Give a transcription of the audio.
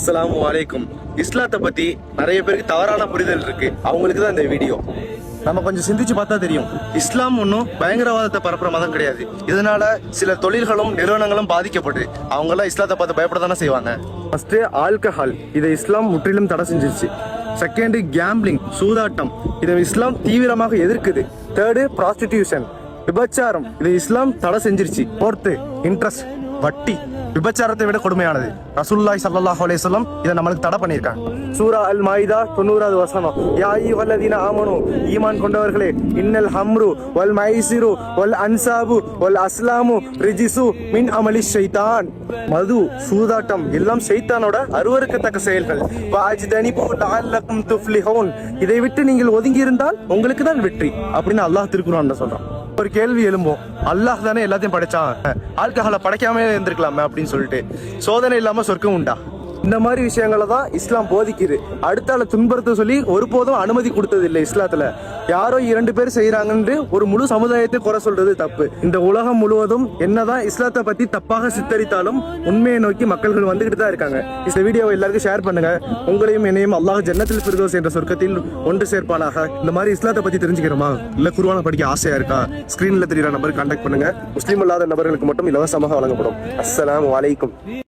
அஸ்லாம் வலைக்கும் இஸ்லாத்தை பத்தி நிறைய பேருக்கு தவறான புரிதல் இருக்கு. அவங்களுக்கு தான் இந்த வீடியோ. நம்ம கொஞ்சம் சிந்திச்சு பார்த்தா தெரியும். இஸ்லாம் ஒன்றும் பயங்கரவாதத்தை பரப்புற மதம் கிடையாது. இதனால சில தொழில்களும் நிறுவனங்களும் பாதிக்கப்படுது அவங்க எல்லாம் இஸ்லாத்தை பார்த்து பயப்பட தானே செய்வாங்க. ஃபர்ஸ்ட் ஆல்கஹால் இதை இஸ்லாம் முற்றிலும் தடை செஞ்சிருச்சு. செகண்ட் கேம்பிளிங் சூதாட்டம். இதை இஸ்லாம் தீவிரமாக எதிர்க்குது. தேர்டு ப்ராஸ்டிடியூஷன் விபச்சாரம். இதை இஸ்லாம் தடை செஞ்சிருச்சு. ஃபோர்த்து இன்ட்ரெஸ்ட் வட்டி. விபச்சாரத்தை விட கொடுமையானது. ரசூல்லாய் சல்லாஹ் அலைஹி இதை நம்மளுக்கு தடை பண்ணியிருக்காங்க. சூரா அல் மாயிதா தொண்ணூறாவது வசனம். யாயி வல்லதீன ஆமனு ஈமான் கொண்டவர்களே இன்னல் ஹம்ரு வல் மைசிரு வல் அன்சாபு வல் அஸ்லாமு ரிஜிசு மின் அமலி ஷைத்தான். மது சூதாட்டம் எல்லாம் ஷைத்தானோட அருவருக்கத்தக்க செயல்கள். வாஜ்தனிபு லஅல்லக்கும் துஃப்லிஹூன். இதை விட்டு நீங்கள் ஒதுங்கி இருந்தால் உங்களுக்கு தான் வெற்றி. அப்படின்னு அல்லாஹ் திருக்குறான் சொல்றான். ஒரு கேள்வி எழும்போம். அல்லாஹ் தானே எல்லாத்தையும் படைச்சான். ஆல்கஹாலை படைக்காமலே இருந்திருக்கலாமே அப்படின்னு சொல்லிட்டு. சோதனை இல்லாம சொர்க்கம் உண்டா? இந்த மாதிரி விஷயங்களை தான் இஸ்லாம் போதிக்குது. அடுத்தால ஆளை துன்புறுத்த சொல்லி ஒருபோதும் அனுமதி கொடுத்தது இல்லை இஸ்லாத்துல. யாரோ இரண்டு பேர் செய்யறாங்கன்னு ஒரு முழு சமுதாயத்தை குறை சொல்றது தப்பு. இந்த உலகம் முழுவதும் என்னதான் இஸ்லாத்தை பத்தி தப்பாக சித்தரித்தாலும் உண்மையை நோக்கி மக்கள்கள் வந்துகிட்டு தான் இருக்காங்க. இந்த வீடியோவை எல்லாருக்கும் ஷேர் பண்ணுங்க. உங்களையும் என்னையும் அல்லாஹ் ஜன்னத்தில் ஃபிர்தோஸ் என்ற சொர்க்கத்தில் ஒன்று சேர்ப்பானாக. இந்த மாதிரி இஸ்லாத்தை பத்தி தெரிஞ்சுக்கிறோமா இல்ல குருவான படிக்க ஆசையா இருக்கா? ஸ்கிரீன்ல தெரியுற நம்பருக்கு கான்டாக்ட் பண்ணுங்க. முஸ்லீம் அல்லாத நபர்களுக்கு மட்டும் இலவசமாக வழங்கப்படும். அஸ்லாம் வலைக்கும்